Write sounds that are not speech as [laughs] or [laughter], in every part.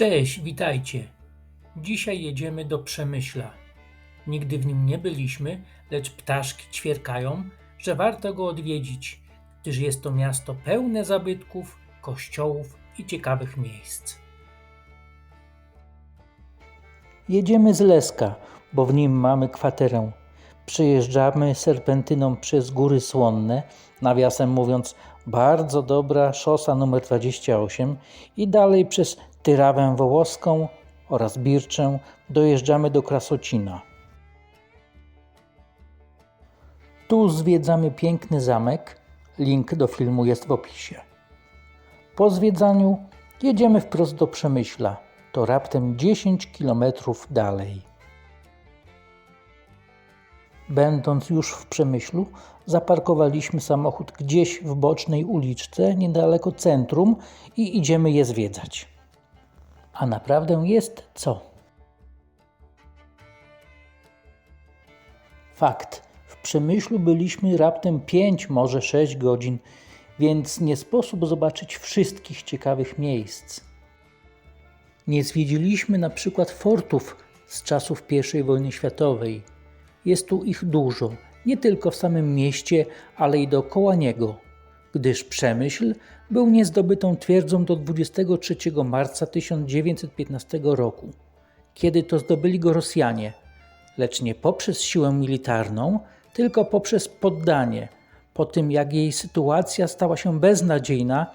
Cześć, witajcie. Dzisiaj jedziemy do Przemyśla. Nigdy w nim nie byliśmy, lecz ptaszki ćwierkają, że warto go odwiedzić, gdyż jest to miasto pełne zabytków, kościołów i ciekawych miejsc. Jedziemy z Leska, bo w nim mamy kwaterę. Przyjeżdżamy serpentyną przez Góry Słonne, nawiasem mówiąc, bardzo dobra szosa numer 28 i dalej przez Tyrawę Wołoską oraz Birczę dojeżdżamy do Krasocina. Tu zwiedzamy piękny zamek. Link do filmu jest w opisie. Po zwiedzaniu jedziemy wprost do Przemyśla. To raptem 10 km dalej. Będąc już w Przemyślu, zaparkowaliśmy samochód gdzieś w bocznej uliczce, niedaleko centrum i idziemy je zwiedzać. A naprawdę jest co? Fakt. W Przemyślu byliśmy raptem 5, może 6 godzin, więc nie sposób zobaczyć wszystkich ciekawych miejsc. Nie zwiedziliśmy na przykład fortów z czasów I wojny światowej. Jest tu ich dużo, nie tylko w samym mieście, ale i dookoła niego, gdyż Przemyśl był niezdobytą twierdzą do 23 marca 1915 roku, kiedy to zdobyli go Rosjanie, lecz nie poprzez siłę militarną, tylko poprzez poddanie, po tym jak jej sytuacja stała się beznadziejna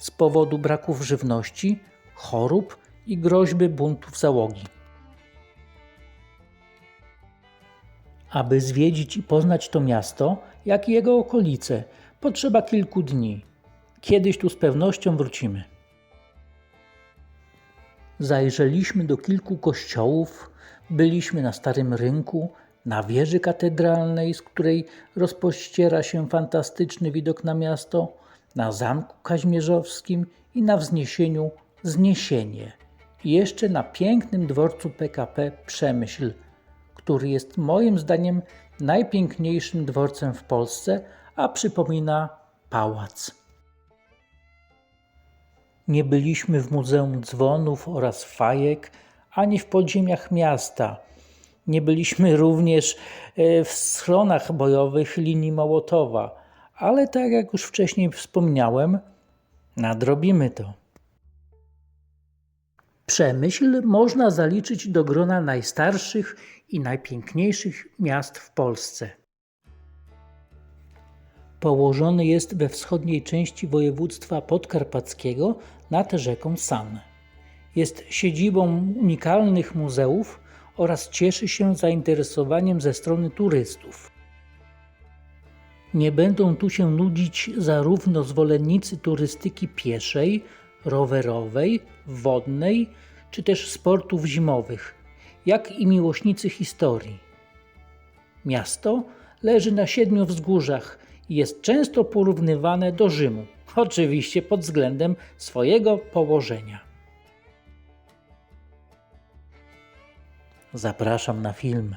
z powodu braków żywności, chorób i groźby buntów załogi. Aby zwiedzić i poznać to miasto, jak i jego okolice, potrzeba kilku dni. Kiedyś tu z pewnością wrócimy. Zajrzeliśmy do kilku kościołów, byliśmy na Starym Rynku, na wieży katedralnej, z której rozpościera się fantastyczny widok na miasto, na Zamku Kaźmierzowskim i na wzniesieniu Zniesienie. I jeszcze na pięknym dworcu PKP Przemyśl, który jest moim zdaniem najpiękniejszym dworcem w Polsce, a przypomina pałac. Nie byliśmy w Muzeum Dzwonów oraz Fajek, ani w podziemiach miasta. Nie byliśmy również e, w schronach bojowych linii Mołotowa, ale tak jak już wcześniej wspomniałem, nadrobimy to. Przemyśl można zaliczyć do grona najstarszych i najpiękniejszych miast w Polsce. Położony jest we wschodniej części województwa podkarpackiego nad rzeką San. Jest siedzibą unikalnych muzeów oraz cieszy się zainteresowaniem ze strony turystów. Nie będą tu się nudzić zarówno zwolennicy turystyki pieszej, rowerowej, wodnej czy też sportów zimowych, jak i miłośnicy historii. Miasto leży na siedmiu wzgórzach i jest często porównywane do Rzymu, [laughs] oczywiście pod względem swojego położenia. Zapraszam na film.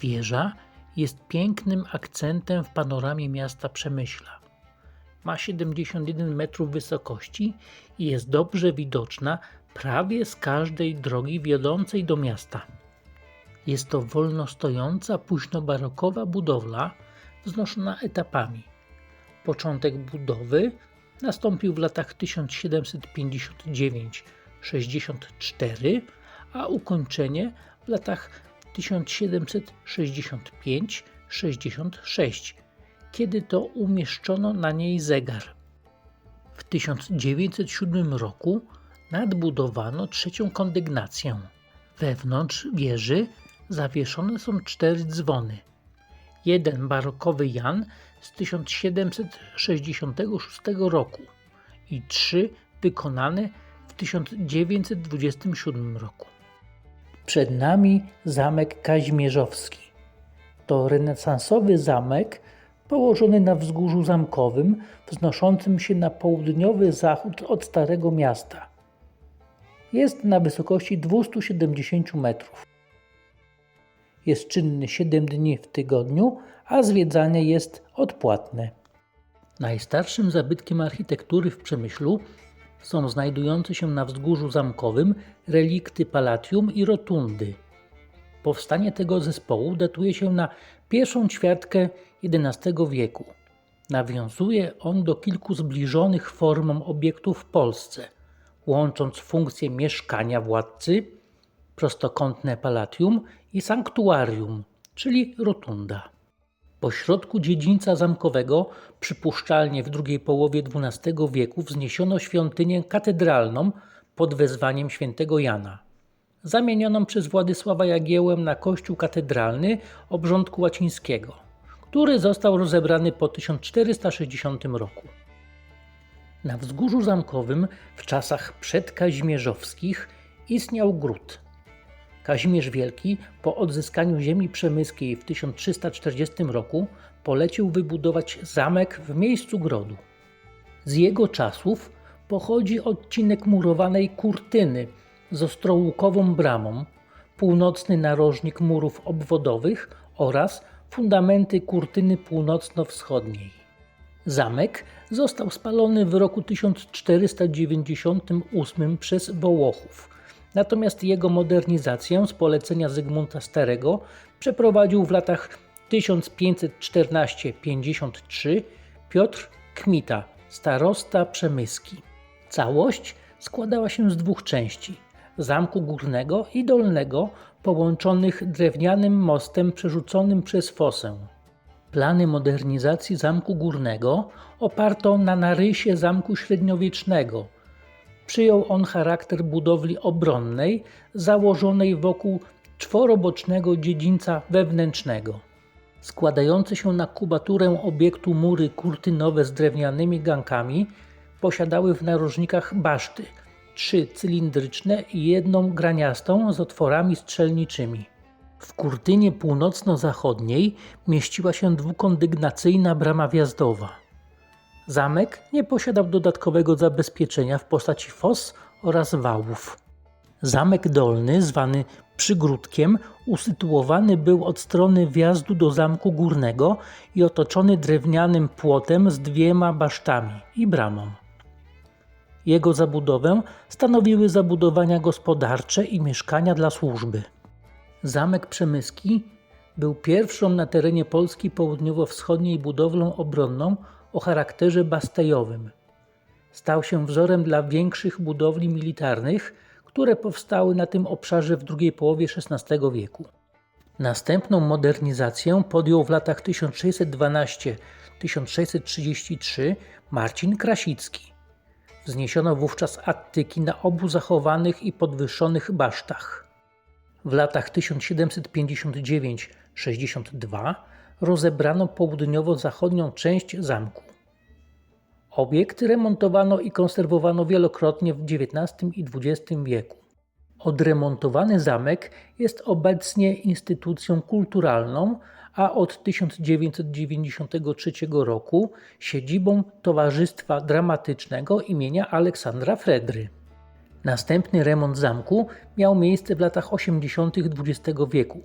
Wieża jest pięknym akcentem w panoramie miasta Przemyśla. Ma 71 metrów wysokości i jest dobrze widoczna prawie z każdej drogi wiodącej do miasta. Jest to wolno stojąca, późnobarokowa budowla wznoszona etapami. Początek budowy nastąpił w latach 1759-64, a ukończenie w latach 1765-66, kiedy to umieszczono na niej zegar. W 1907 roku nadbudowano trzecią kondygnację. Wewnątrz wieży zawieszone są cztery dzwony. Jeden barokowy Jan z 1766 roku i trzy wykonane w 1927 roku. Przed nami zamek Kazimierzowski. To renesansowy zamek położony na wzgórzu zamkowym, wznoszącym się na południowy zachód od Starego Miasta. Jest na wysokości 270 metrów. Jest czynny 7 dni w tygodniu, a zwiedzanie jest odpłatne. Najstarszym zabytkiem architektury w Przemyślu są znajdujące się na wzgórzu zamkowym relikty palatium i rotundy. Powstanie tego zespołu datuje się na pierwszą ćwiartkę XI wieku. Nawiązuje on do kilku zbliżonych formom obiektów w Polsce, łącząc funkcję mieszkania władcy, prostokątne palatium i sanktuarium, czyli rotunda. Po środku dziedzińca zamkowego, przypuszczalnie w drugiej połowie XII wieku, wzniesiono świątynię katedralną pod wezwaniem świętego Jana, zamienioną przez Władysława Jagiełę na kościół katedralny obrządku łacińskiego, który został rozebrany po 1460 roku. Na wzgórzu zamkowym w czasach przedkazimierzowskich istniał gród – Kazimierz Wielki po odzyskaniu ziemi przemyskiej w 1340 roku polecił wybudować zamek w miejscu grodu. Z jego czasów pochodzi odcinek murowanej kurtyny z ostrołukową bramą, północny narożnik murów obwodowych oraz fundamenty kurtyny północno-wschodniej. Zamek został spalony w roku 1498 przez Wołochów – Natomiast jego modernizację z polecenia Zygmunta Starego przeprowadził w latach 1514-53 Piotr Kmita, starosta Przemyski. Całość składała się z dwóch części: zamku górnego i dolnego, połączonych drewnianym mostem przerzuconym przez fosę. Plany modernizacji zamku górnego oparto na narysie zamku średniowiecznego – przyjął on charakter budowli obronnej założonej wokół czworobocznego dziedzińca wewnętrznego. Składające się na kubaturę obiektu mury kurtynowe z drewnianymi gankami posiadały w narożnikach baszty, trzy cylindryczne i jedną graniastą z otworami strzelniczymi. W kurtynie północno-zachodniej mieściła się dwukondygnacyjna brama wjazdowa. Zamek nie posiadał dodatkowego zabezpieczenia w postaci fos oraz wałów. Zamek dolny, zwany przygródkiem, usytuowany był od strony wjazdu do zamku górnego i otoczony drewnianym płotem z dwiema basztami i bramą. Jego zabudowę stanowiły zabudowania gospodarcze i mieszkania dla służby. Zamek Przemyski był pierwszą na terenie Polski południowo-wschodniej budowlą obronną o charakterze bastejowym. Stał się wzorem dla większych budowli militarnych, które powstały na tym obszarze w drugiej połowie XVI wieku. Następną modernizację podjął w latach 1612-1633 Marcin Krasicki. Wzniesiono wówczas attyki na obu zachowanych i podwyższonych basztach. W latach 1759-62 rozebrano południowo-zachodnią część zamku. Obiekt remontowano i konserwowano wielokrotnie w XIX i XX wieku. Odremontowany zamek jest obecnie instytucją kulturalną, a od 1993 roku siedzibą Towarzystwa Dramatycznego imienia Aleksandra Fredry. Następny remont zamku miał miejsce w latach 80. XX wieku.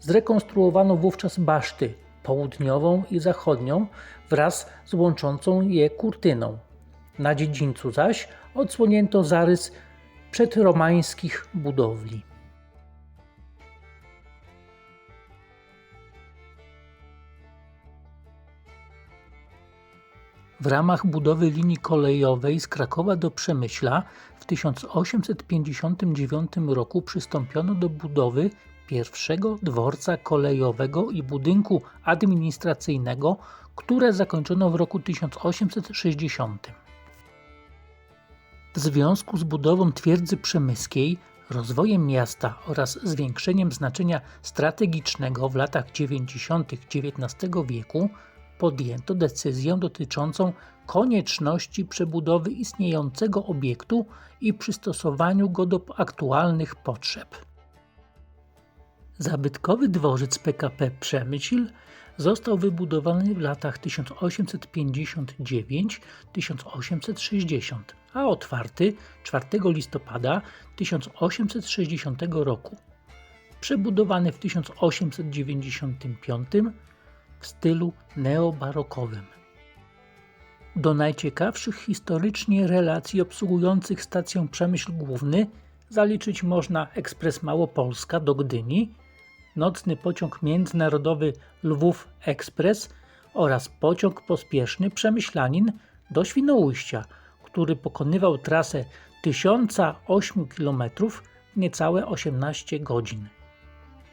Zrekonstruowano wówczas baszty południową i zachodnią wraz z łączącą je kurtyną. Na dziedzińcu zaś odsłonięto zarys przedromańskich budowli. W ramach budowy linii kolejowej z Krakowa do Przemyśla w 1859 roku przystąpiono do budowy pierwszego dworca kolejowego i budynku administracyjnego, które zakończono w roku 1860. W związku z budową twierdzy przemyskiej, rozwojem miasta oraz zwiększeniem znaczenia strategicznego w latach 90. XIX wieku podjęto decyzję dotyczącą konieczności przebudowy istniejącego obiektu i przystosowaniu go do aktualnych potrzeb. Zabytkowy dworzec PKP Przemyśl został wybudowany w latach 1859-1860, a otwarty 4 listopada 1860 roku. Przebudowany w 1895 w stylu neobarokowym. Do najciekawszych historycznie relacji obsługujących stację Przemyśl Główny zaliczyć można ekspres Małopolska do Gdyni, nocny pociąg międzynarodowy Lwów Ekspres oraz pociąg pospieszny Przemyślanin do Świnoujścia, który pokonywał trasę 1008 km w niecałe 18 godzin.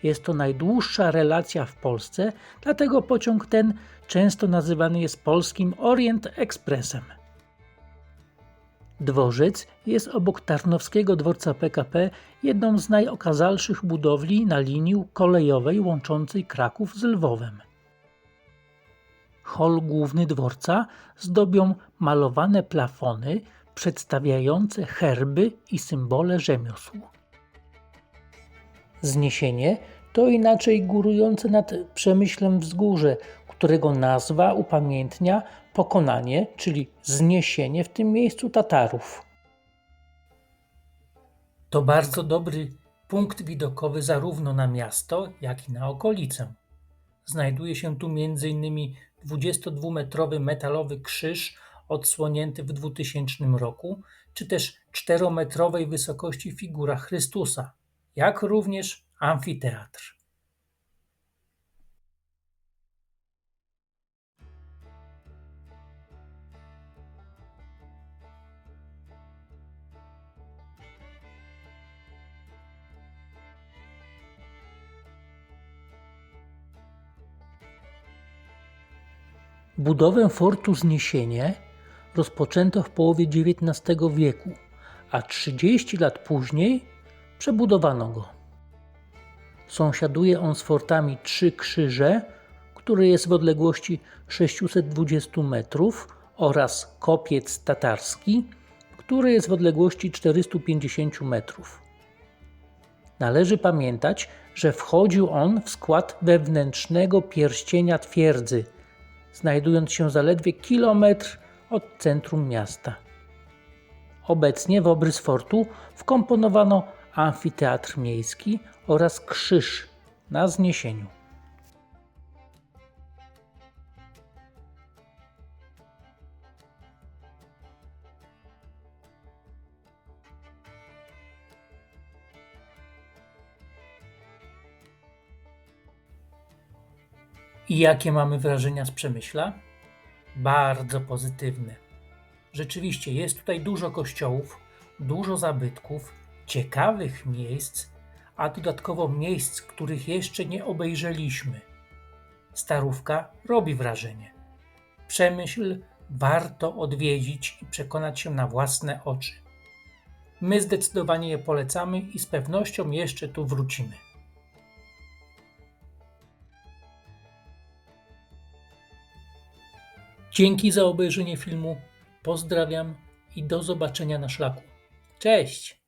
Jest to najdłuższa relacja w Polsce, dlatego pociąg ten często nazywany jest polskim Orient Expressem. Dworzec jest obok Tarnowskiego dworca PKP jedną z najokazalszych budowli na linii kolejowej łączącej Kraków z Lwowem. Hol główny dworca zdobią malowane plafony przedstawiające herby i symbole rzemiosł. Zniesienie to inaczej górujące nad Przemyślem wzgórze, którego nazwa upamiętnia pokonanie, czyli zniesienie w tym miejscu Tatarów. To bardzo dobry punkt widokowy zarówno na miasto, jak i na okolicę. Znajduje się tu m.in. 22-metrowy metalowy krzyż odsłonięty w 2000 roku, czy też 4-metrowej wysokości figura Chrystusa, jak również amfiteatr. Budowę fortu Zniesienie rozpoczęto w połowie XIX wieku, a 30 lat później przebudowano go. Sąsiaduje on z fortami Trzy Krzyże, który jest w odległości 620 metrów oraz Kopiec Tatarski, który jest w odległości 450 metrów. Należy pamiętać, że wchodził on w skład wewnętrznego pierścienia twierdzy, znajdując się zaledwie kilometr od centrum miasta. Obecnie w obrys fortu wkomponowano amfiteatr miejski oraz krzyż na zniesieniu. I jakie mamy wrażenia z Przemyśla? Bardzo pozytywne. Rzeczywiście jest tutaj dużo kościołów, dużo zabytków, ciekawych miejsc, a dodatkowo miejsc, których jeszcze nie obejrzeliśmy. Starówka robi wrażenie. Przemyśl warto odwiedzić i przekonać się na własne oczy. My zdecydowanie je polecamy i z pewnością jeszcze tu wrócimy. Dzięki za obejrzenie filmu. Pozdrawiam i do zobaczenia na szlaku. Cześć!